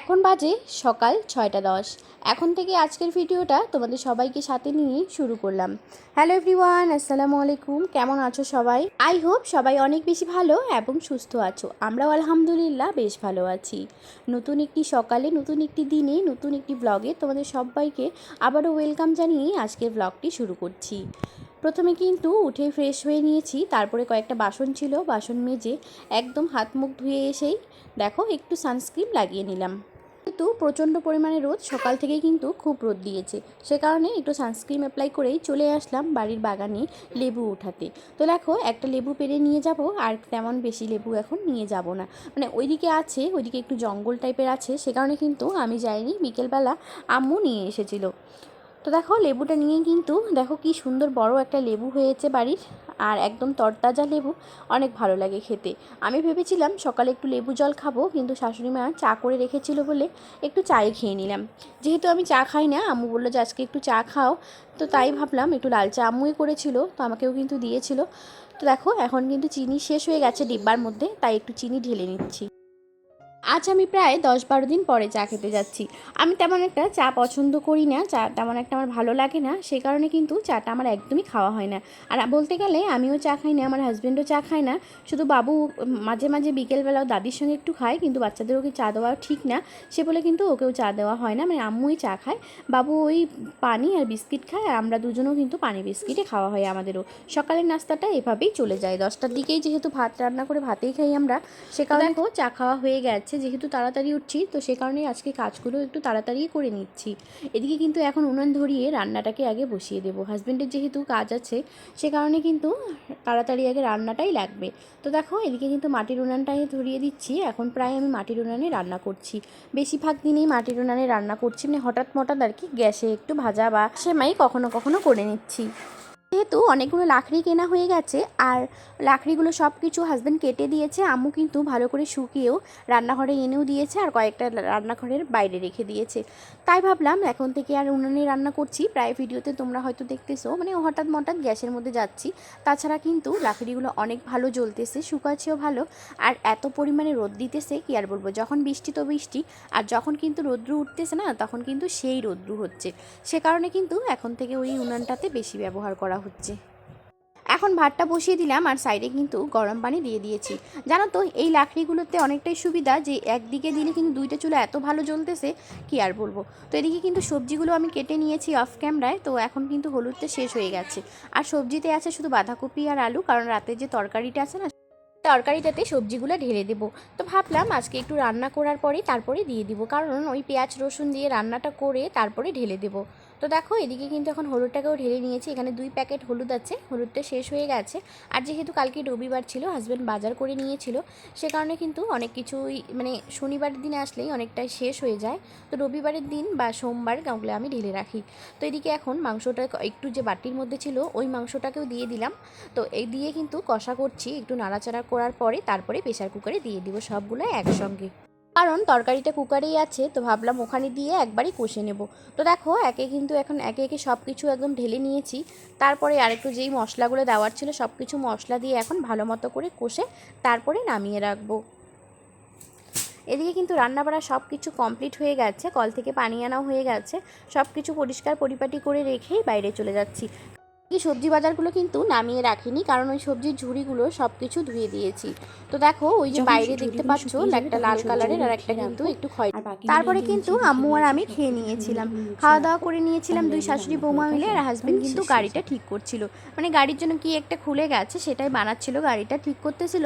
এখন বাজে সকাল ছয়টা দশ। এখন থেকে আজকের ভিডিওটা তোমাদের সবাইকে সাথে নিয়ে শুরু করলাম। হ্যালো এভরিওয়ান আসসালামু আলাইকুম। কেমন আছো সবাই? আই হোপ সবাই অনেক বেশি ভালো এবং সুস্থ আছো। আমরাও আলহামদুলিল্লাহ বেশ ভালো আছি। নতুন একটি সকালে, নতুন একটি দিনে, নতুন একটি ব্লগে তোমাদের সবাইকে আবারও ওয়েলকাম জানিয়ে আজকের ব্লগটি শুরু করছি। প্রথমে কিন্তু উঠে ফ্রেশ হয়ে নিয়েছি, তারপরে কয়েকটা বাসন ছিল, বাসন মেজে একদম হাত মুখ ধুয়ে এসেই দেখো একটু সানস্ক্রিন লাগিয়ে নিলাম। কিন্তু প্রচণ্ড পরিমাণে রোদ সকাল থেকেই কিন্তু খুব রোদ দিয়েছে, সে কারণে একটু সানস্ক্রিন অ্যাপ্লাই করেই চলে আসলাম বাড়ির বাগানে লেবু উঠাতে। তো দেখো একটা লেবু পেরে নিয়ে যাব, আর তেমন বেশি লেবু এখন নিয়ে যাব না। মানে ওইদিকে আছে, ওইদিকে একটু জঙ্গল টাইপের আছে, সে কারণে কিন্তু আমি যাইনি, বিকেলবেলা আম্মু নিয়ে এসেছিল। তো দেখো লেবুটা নিয়ে কিন্তু দেখো কি সুন্দর বড় একটা লেবু হয়েছে বাড়ির, আর একদম তরতাজা লেবু। অনেক ভালো লাগে খেতে। আমি ভেবেছিলাম সকালে একটু লেবু জল খাব, কিন্তু শাশুড়ি মা চা করে রেখেছিল বলে একটু চায়ে খেয়ে নিলাম। যেহেতু আমি চা খাই না, আম্মু বলল যে আজকে একটু চা খাও। তো তাই ভাবলাম একটু লাল চা আম্মুই করেছিল, তো আমাকেও কিন্তু দিয়েছিল। তো দেখো এখন কিন্তু চিনি শেষ হয়ে গেছে ডিব্বার মধ্যে, তাই একটু চিনি ঢেলে নিচ্ছি। আজ আমি প্রায় দশ বারো দিন পরে চা খেতে যাচ্ছি। আমি তেমন একটা চা পছন্দ করি না চা তেমন একটা আমার ভালো লাগে না সেই কারণে কিন্তু চাটা আমার একদমই খাওয়া হয় না। আর বলতে গেলে আমিও চা খাই না আমার হাজব্যান্ডও চা খায় না শুধু বাবু মাঝে মাঝে বিকেলবেলাও দাদির সঙ্গে একটু খায় কিন্তু বাচ্চাদের ওকে চা দেওয়া ঠিক না সে বলে কিন্তু ওকেও চা দেওয়া হয় না মানে আম্মুই চা খায়। বাবু ওই পানি আর বিস্কিট খায় আর আমরা দুজনেও কিন্তু পানি বিস্কিটে খাওয়া হয় আমাদেরও। সকালের নাস্তাটা এভাবেই চলে যায়। দশটার দিকেই যেহেতু ভাত রান্না করে ভাতেই খাই আমরা সে কারণে চা খাওয়া হয়ে গেছে। যেহেতু তাড়াতাড়ি উঠছি, তো সে কারণে আজকে কাজগুলো একটু তাড়াতাড়ি করে নিচ্ছি। এদিকে কিন্তু এখন উনান ধরিয়ে রান্নাটাকে আগে বসিয়ে দেবো। হাজব্যান্ডের যেহেতু কাজ আছে, সে কারণে কিন্তু তাড়াতাড়ি আগে রান্নাটাই লাগবে। তো দেখো, এদিকে কিন্তু মাটির উনানটাই ধরিয়ে দিচ্ছি। এখন প্রায় আমি মাটির উনানে রান্না করছি। বেশিরভাগ দিনেই মাটির উনানে রান্না করছি। মানে হঠাৎ মঠাৎ আর কি গ্যাসে একটু ভাজা বা সেমাই কখনো কখনো করে নিচ্ছি। যেহেতু অনেকগুলো লাকড়ি কেনা হয়ে গেছে আর লাকড়িগুলো সব কিছু হাজব্যান্ড কেটে দিয়েছে, আম্মু কিন্তু ভালো করে শুকিয়েও রান্নাঘরে এনেও দিয়েছে আর কয়েকটা রান্নাঘরের বাইরে রেখে দিয়েছে। তাই ভাবলাম এখন থেকে আর উনুনে রান্না করছি, প্রায় ভিডিওতে তোমরা হয়তো দেখতেছো মানে হঠাৎ মঠাৎ গ্যাসের মধ্যে যাচ্ছি। তাছাড়া কিন্তু লাকড়িগুলো অনেক ভালো জ্বলতেছে, শুকাচ্ছেও ভালো আর এত পরিমাণে রোদ দিতেছে, কি আর বলব? যখন বৃষ্টি তো বৃষ্টি আর যখন কিন্তু রৌদ্র উঠতেছে না, তখন কিন্তু সেই রৌদ্র হচ্ছে। সে কারণে কিন্তু এখন থেকে ওই উনানটাতে বেশি ব্যবহার করা হচ্ছে। এখন ভাতটা বসিয়ে দিলাম আর সাইডে কিন্তু গরম পানি দিয়ে দিয়েছি। জানো তো, এই লাকড়িগুলোতে অনেকটাই সুবিধা যে একদিকে দিলে কিন্তু দুইটা চুলা এত ভালো জ্বলতেছে, কি আর বলব? তো এদিকে কিন্তু সবজিগুলো আমি কেটে নিয়েছি অফ ক্যামেরায় তো এখন কিন্তু হলুদটা শেষ হয়ে গেছে। আর সবজিতে আছে শুধু বাঁধাকপি আর আলু, কারণ রাতে যে তরকারিটা আছে না, তরকারিটাতে সবজিগুলো ঢেলে দেবো। তো ভাবলাম আজকে একটু রান্না করার পরে তারপরে দিয়ে দিব, কারণ ওই পেঁয়াজ রসুন দিয়ে রান্নাটা করে তারপরে ঢেলে দেবো। তো দেখো, এদিকে কিন্তু এখন হলুদটাকেও ঢেলে নিয়েছি। এখানে দুই প্যাকেট হলুদ আছে, হলুদটা শেষ হয়ে গেছে। আর যেহেতু কালকে রবিবার ছিল হাজব্যান্ড বাজার করে নিয়েছিল, সে কারণে কিন্তু অনেক কিছুই মানে শনিবারের দিনে আসলেই অনেকটাই শেষ হয়ে যায়। তো রবিবারের দিন বা সোমবার ওগুলো আমি ঢেলে রাখি। তো এদিকে এখন মাংসটা একটু যে বাটির মধ্যে ছিল, ওই মাংসটাকেও দিয়ে দিলাম। তো এই দিয়ে কিন্তু কষা করছি, একটু নাড়াচাড়া করার পরে তারপরে প্রেশার কুকারে দিয়ে দিব সবগুলো একসঙ্গে। কারণ তরকারিটা কুকারেই আছে, তো ভাবলাম ওখানে দিয়ে একবারই কষে নেব। তো দেখো, একে কিন্তু এখন একে একে সব কিছু একদম ঢেলে নিয়েছি। তারপরে আরেকটু যেই মশলাগুলো দেওয়ার ছিল সব কিছু মশলা দিয়ে এখন ভালো মতো করে কষে তারপরে নামিয়ে রাখব। এদিকে কিন্তু রান্নাবাড়া সব কিছু কমপ্লিট হয়ে গেছে, কল থেকে পানি আনাও হয়ে গেছে। সব কিছু পরিষ্কার পরিপাটি করে রেখেই বাইরে চলে যাচ্ছি। এই সবজি বাজারগুলো কিন্তু নামিয়ে রাখিনি কারণ ওই সবজির ঝুড়িগুলো সব কিছু ধুয়ে দিয়েছি। তো দেখো ওই যে বাইরে দেখতে পাচ্ছ একটা লাল কালারের আর একটা কিন্তু একটু খয় তারপরে কিন্তু আম্মু আর আমি খেয়ে নিয়েছিলাম। খাওয়া দাওয়া করে নিয়েছিলাম দুই শাশুড়ি বৌমা মিলে আর হাজবেন্ড কিন্তু গাড়িটা ঠিক করছিল। মানে গাড়ির জন্য কি একটা খুলে গেছে সেটাই বানাচ্ছিল গাড়িটা ঠিক করতেছিল।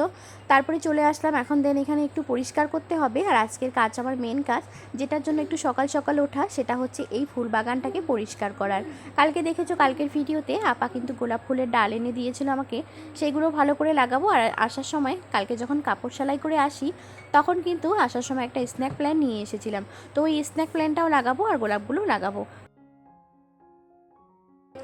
তারপরে চলে আসলাম এখন দেন এখানে একটু পরিষ্কার করতে হবে। আর আজকের কাজ আমার মেন কাজ যেটার জন্য একটু সকাল সকাল ওঠা সেটা হচ্ছে এই ফুল বাগানটাকে পরিষ্কার করার। কালকে দেখেছ কালকের ভিডিওতে আপা কিন্তু গোলাপ ফুলের ডাল এনে দিয়েছিল আমাকে। সেগুলো ভালো করে লাগাবো আর আসার সময় কালকে যখন কাপড় সেলাই করে আসি, তখন কিন্তু আসার সময় একটা স্ন্যাক প্ল্যান নিয়ে এসেছিলাম। তো ওই স্ন্যাক প্ল্যানটাও লাগাবো আর গোলাপগুলোও লাগাবো।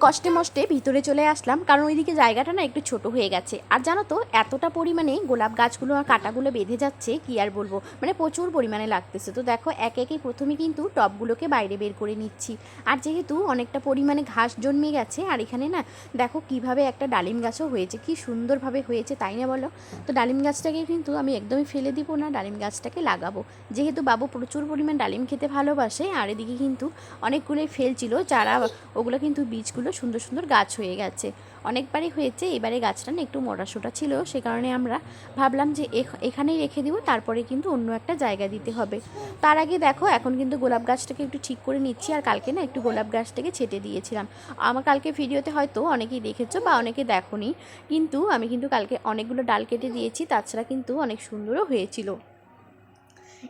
কষ্টে মষ্টে ভিতরে চলে আসলাম, কারণ ওইদিকে জায়গাটা না একটু ছোট হয়ে গেছে। আর জানো তো, এতটা পরিমাণে গোলাপ গাছগুলো আর কাঁটাগুলো বেঁধে যাচ্ছে, কি আর বলব? মানে প্রচুর পরিমাণে লাগতেছে। তো দেখো, একে একে প্রথমে কিন্তু টবগুলোকে বাইরে বের করে নিচ্ছি। আর যেহেতু অনেকটা পরিমাণে ঘাস জন্মে গেছে, আর এখানে না দেখো কীভাবে একটা ডালিম গাছও হয়েছে, কি সুন্দরভাবে হয়েছে, তাই না বলো? তো ডালিম গাছটাকে কিন্তু আমি একদমই ফেলে দিব না, ডালিম গাছটাকে লাগাবো। যেহেতু বাবু প্রচুর পরিমাণ ডালিম খেতে ভালোবাসে, আর এদিকে কিন্তু অনেকগুলোই ফেলছিল, যারা ওগুলো কিন্তু বীজগুলো সুন্দর সুন্দর গাছ হয়ে গেছে। অনেকবারই হয়েছে, এবারে গাছটা না একটু মোটাসোটা ছিল, সে কারণে আমরা ভাবলাম যে এখ- এখানেই রেখে দিব, তারপরে কিন্তু অন্য একটা জায়গা দিতে হবে। তার আগে দেখো, এখন কিন্তু গোলাপ গাছটাকে একটু ঠিক করে নিচ্ছি, আর কালকে না একটু গোলাপ গাছটাকে ছেটে দিয়েছিলাম। আমার কালকে ভিডিওতে হয়তো অনেকেই দেখেছ বা অনেকে দেখোনি, কিন্তু আমি কিন্তু কালকে অনেকগুলো ডাল কেটে দিয়েছি, তাছাড়া কিন্তু অনেক সুন্দরও হয়েছিল।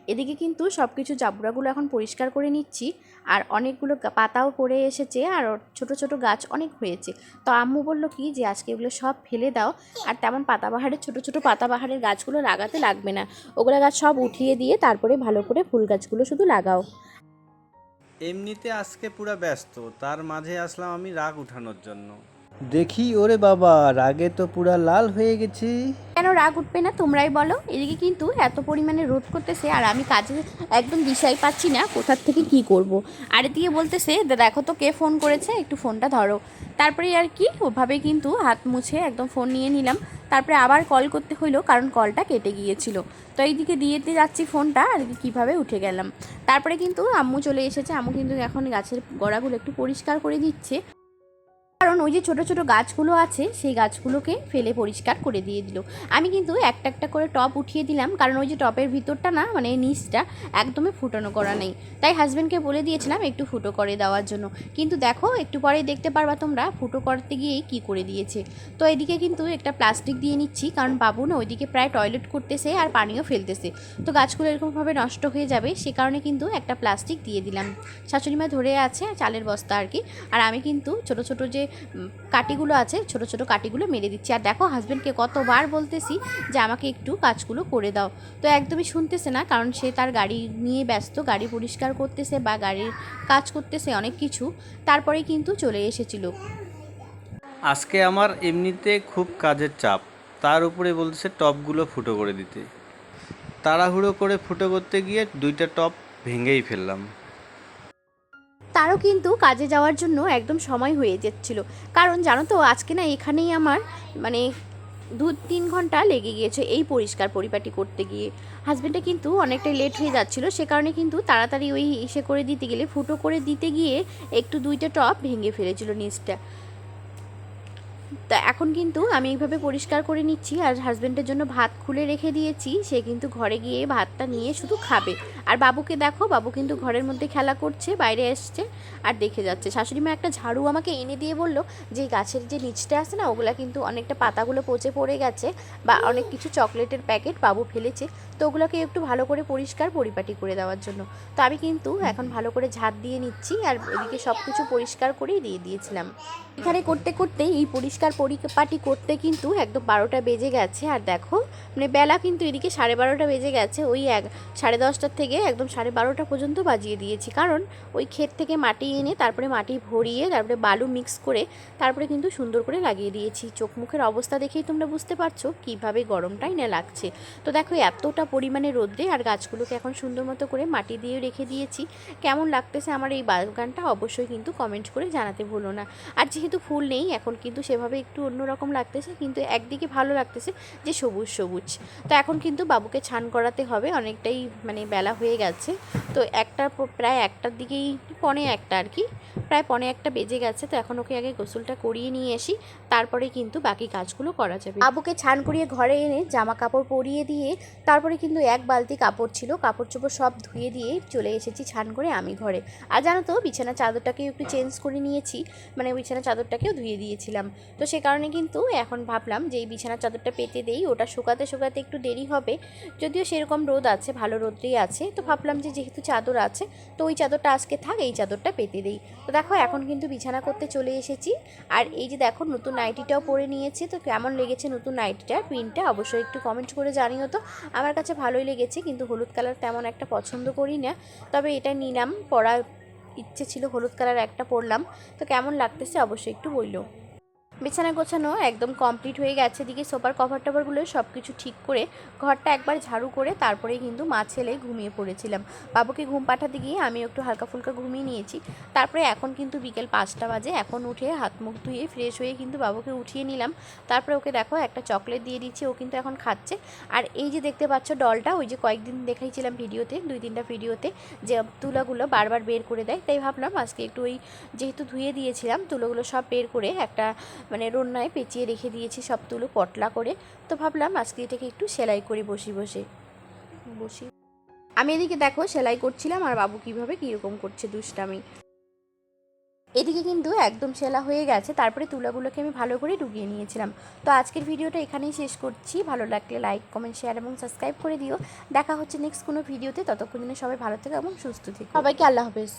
এদিকে কিন্তু সব কিছু জাবড়াগুলো এখন পরিষ্কার করে নিচ্ছি আর অনেকগুলো পাতাও পড়ে এসেছে আর ছোট ছোট গাছ অনেক হয়েছে। তো আম্মু বলল কি যে, আজকে এগুলো সব ফেলে দাও আর তেমন পাতাবাহারের ছোট ছোট পাতাবাহারের গাছগুলো লাগাতে লাগবে না। ওগুলো গাছ সব উঠিয়ে দিয়ে তারপরে ভালো করে ফুল গাছগুলো শুধু লাগাও। এমনিতে আজকে পুরা ব্যস্ত। তার মাঝে আসলাম আমি রাগ উঠানোর জন্য। দেখি ওরে বাবা, রাগে তো পুরা লাল হয়ে গেছি। কেন রাগ উঠবে না তোমরাই বলো? এদিকে কিন্তু এত পরিমাণে রোদ করতেছে আর আমি কাজে একদম দিশাই পাচ্ছি না, কোথার থেকে কি করব। আর এদিকে বলতেছে, "দে- দেখো তো কে ফোন করেছে, একটু ফোনটা ধরো। তারপরে আর কি ওভাবে কিন্তু হাত মুছে একদম ফোন নিয়ে নিলাম। তারপরে আবার কল করতে হইল, কারণ কলটা কেটে গিয়েছিল। তো এইদিকে দিয়েতে যাচ্ছি ফোনটা, আর কীভাবে উঠে গেলাম। তারপরে কিন্তু আম্মু চলে এসেছে, আম্মু কিন্তু এখন গাছের গোড়াগুলো একটু পরিষ্কার করে দিচ্ছে। কারণ ওই যে ছোট ছোট গাছগুলো আছে, সেই গাছগুলোকে ফেলে পরিষ্কার করে দিয়ে দিল। আমি কিন্তু একটা একটা করে টপ উঠিয়ে দিলাম, কারণ ওই যে টপের ভিতরটা না মানে নিচটা একদমই ফুটানো করা নেই। তাই হাজব্যান্ডকে বলে দিয়েছিলাম একটু ফুটো করে দেওয়ার জন্য। কিন্তু দেখো, একটু পরেই দেখতে পারবা তোমরা ফুটো করতে গিয়েই কি করে দিয়েছে। তো এদিকে কিন্তু একটা প্লাস্টিক দিয়ে নিচ্ছি, কারণ বাবু না ওইদিকে প্রায় টয়লেট করতেছে আর পানিও ফেলতেছে। তো গাছগুলো এরকমভাবে নষ্ট হয়ে যাবে, সে কারণে কিন্তু একটা প্লাস্টিক দিয়ে দিলাম। শাশুড়িমা ধরে আছে চালের বস্তা আর কি। আর আমি কিন্তু ছোট ছোট যে কাটিগুলো আছে, ছোট ছোট কাটিগুলো মেরে দিচ্ছি। আর দেখো হাজব্যান্ডকে কতবার বলতেছি যে আমাকে একটু কাজগুলো করে দাও। তো একদমই শুনতেছে না, কারণ সে তার গাড়ি নিয়ে ব্যস্ত, গাড়ি পরিষ্কার করতেছে বা গাড়ির কাজ করতেছে অনেক কিছু। তারপরে কিন্তু চলে এসেছিল। আজকে আমার এমনিতে খুব কাজের চাপ। তার উপরে বলতেছে টপগুলো ফুটো করে দিতে। তাড়াহুড়ো করে ফুটো করতে গিয়ে দুইটা টপ ভেঙেই ফেললাম। তারও কিন্তু কাজে যাওয়ার জন্য একদম সময় হয়ে যাচ্ছিল। কারণ জানো তো, আজকে না এখানেই আমার মানে দু তিন ঘণ্টা লেগে গিয়েছে এই পরিষ্কার পরিপাটি করতে গিয়ে। হাজব্যান্ডে কিন্তু অনেকটাই লেট হয়ে যাচ্ছিল, সে কারণে কিন্তু তাড়াতাড়ি ওই ইসে করে দিতে গেলে, ফুটো করে দিতে গিয়ে একটু দুইটা টপ ভেঙে ফেলেছিল নিচটা। তা এখন কিন্তু আমি এইভাবে পরিষ্কার করে নিচ্ছি আর হাজব্যান্ডের জন্য ভাত খুলে রেখে দিয়েছি। সে কিন্তু ঘরে গিয়ে ভাতটা নিয়ে শুধু খাবে। আর বাবুকে দেখো, বাবু কিন্তু ঘরের মধ্যে খেলা করছে, বাইরে এসছে আর দেখে যাচ্ছে। শাশুড়ি মা একটা ঝাড়ু আমাকে এনে দিয়ে বলল যে গাছের যে নিচটা আছে না, ওগুলা কিন্তু অনেকটা পাতাগুলো পচে পড়ে গেছে বা অনেক কিছু চকলেটের প্যাকেট বাবু ফেলেছে। তো ওগুলোকে একটু ভালো করে পরিষ্কার পরিপাটি করে দেওয়ার জন্য। তো আমি কিন্তু এখন ভালো করে ঝাঁট দিয়ে নিচ্ছি আর এদিকে সব কিছু পরিষ্কার করেই দিয়ে দিয়েছিলাম। এখানে করতে করতে এই পরিষ্কার পরিপাটি করতে কিন্তু একদম বারোটা বেজে গেছে। আর দেখো মানে বেলা কিন্তু এদিকে সাড়ে বারোটা বেজে গেছে। ওই এক, সাড়ে দশটার থেকে একদম সাড়ে বারোটা পর্যন্ত বাজিয়ে দিয়েছি। কারণ ওই ক্ষেত থেকে মাটি এনে তারপরে মাটি ভরিয়ে, তারপরে বালু মিক্স করে, তারপরে কিন্তু সুন্দর করে লাগিয়ে দিয়েছি। চোখ মুখের অবস্থা দেখেই তোমরা বুঝতে পারছ কীভাবে গরমটাই না লাগছে। তো দেখো, এতটা পরিমাণে রোদ্রে আর গাছগুলোকে এখন সুন্দর মতো করে মাটি দিয়ে রেখে দিয়েছি। কেমন লাগতেছে আমার এই বাগানটা অবশ্যই কিন্তু কমেন্ট করে জানাতে ভুলো না। আর যেহেতু ফুল নেই, এখন কিন্তু সেভাবে একটু অন্যরকম লাগতেছে, কিন্তু একদিকে ভালো লাগতেছে যে সবুজ সবুজ। তো এখন কিন্তু বাবুকে ছান করাতে হবে, অনেকটাই মানে বেলা হয়ে গেছে। তো একটা প্রায় একটার দিকেই, পনে একটা আর কি। প্রায় পনে একটা বেজে গেছে, তো এখন ওকে আগে গোসলটা করিয়ে নিয়ে আসি, তারপরে কিন্তু বাকি কাজগুলো করা যাবে। বাবুকে ছান করিয়ে ঘরে এনে জামা কাপড় পরিয়ে দিয়ে, তারপরে কিন্তু এক বালতি কাপড় ছিল, কাপড় চোপড় সব ধুয়ে দিয়ে চলে এসেছি ছান করে আমি ঘরে। আর জানো তো, বিছানা চাদরটাকেও একটু চেঞ্জ করে নিয়েছি মানে বিছানা চাদরটাকেও ধুয়ে দিয়েছিলাম। তো সে কারণে কিন্তু এখন ভাবলাম যে এই বিছানার চাদরটা পেতে দেই, ওটা শুকাতে শুকাতে একটু দেরি হবে। যদিও সেরকম রোদ আছে, ভালো রোদ্রেই আছে, তো ভাবলাম যে যেহেতু চাদর আছে, তো ওই চাদরটা আজকে থাক, এই চাদরটা পেতে দেই। তো দেখো, এখন কিন্তু বিছানা করতে চলে এসেছি। আর এই যে দেখো, নতুন নাইটিটাও পরে নিয়েছে। তো কেমন লেগেছে নতুন নাইটিটার প্রিন্টটা অবশ্যই একটু কমেন্ট করে জানিও তো। আমার কাছে ভালোই লেগেছে, কিন্তু হলুদ কালার তেমন একটা পছন্দ করি না। তবে এটা নিলাম পরা ইচ্ছে ছিল হলুদ কালার একটা পরলাম। তো কেমন লাগতেছে অবশ্যই একটু বলল। বিছানা গোছানো একদম কমপ্লিট হয়ে গেছে দিকে সোফার কভার টভারগুলো সব কিছু ঠিক করে ঘরটা একবার ঝাড়ু করে তারপরে কিন্তু মা ছেলে ঘুমিয়ে পড়েছিলাম। বাবুকে ঘুম পাঠাতে গিয়ে আমি একটু হালকা ফুলকা ঘুমিয়ে নিয়েছি। তারপরে এখন কিন্তু বিকেল পাঁচটা বাজে, এখন উঠে হাত মুখ ধুয়ে ফ্রেশ হয়ে কিন্তু বাবুকে উঠিয়ে নিলাম। তারপরে ওকে দেখো একটা চকলেট দিয়ে দিচ্ছি, ও কিন্তু এখন খাচ্ছে। আর এই যে দেখতে পাচ্ছ ডলটা ওই যে কয়েকদিন দেখাইছিলাম ভিডিওতে, দুই তিনটা ভিডিওতে, যে তুলাগুলো বারবার বের করে দেয়, তাই ভাবলাম আজকে একটু ওই যেহেতু ধুয়ে দিয়েছিলাম, তুলোগুলো সব বের করে একটা মানে রন্নায় পেঁচিয়ে রেখে দিয়েছি সব তুলো পটলা করে। তো ভাবলাম আজকে এটাকে একটু সেলাই করি বসি বসে। বসি। আমি এদিকে দেখো সেলাই করছিলাম আর বাবু কীভাবে কীরকম করছে দুষ্টামি। এদিকে কিন্তু একদম সেলা হয়ে গেছে, তারপরে তুলাগুলোকে আমি ভালো করে ডুবিয়ে নিয়েছিলাম। তো আজকের ভিডিওটা এখানেই শেষ করছি। ভালো লাগলে লাইক, কমেন্ট, শেয়ার এবং সাবস্ক্রাইব করে দিও। দেখা হচ্ছে নেক্সট কোনো ভিডিওতে, ততক্ষণ সবাই ভালো থেকো এবং সুস্থ থেকো। সবাইকে আল্লাহ হাফেজ।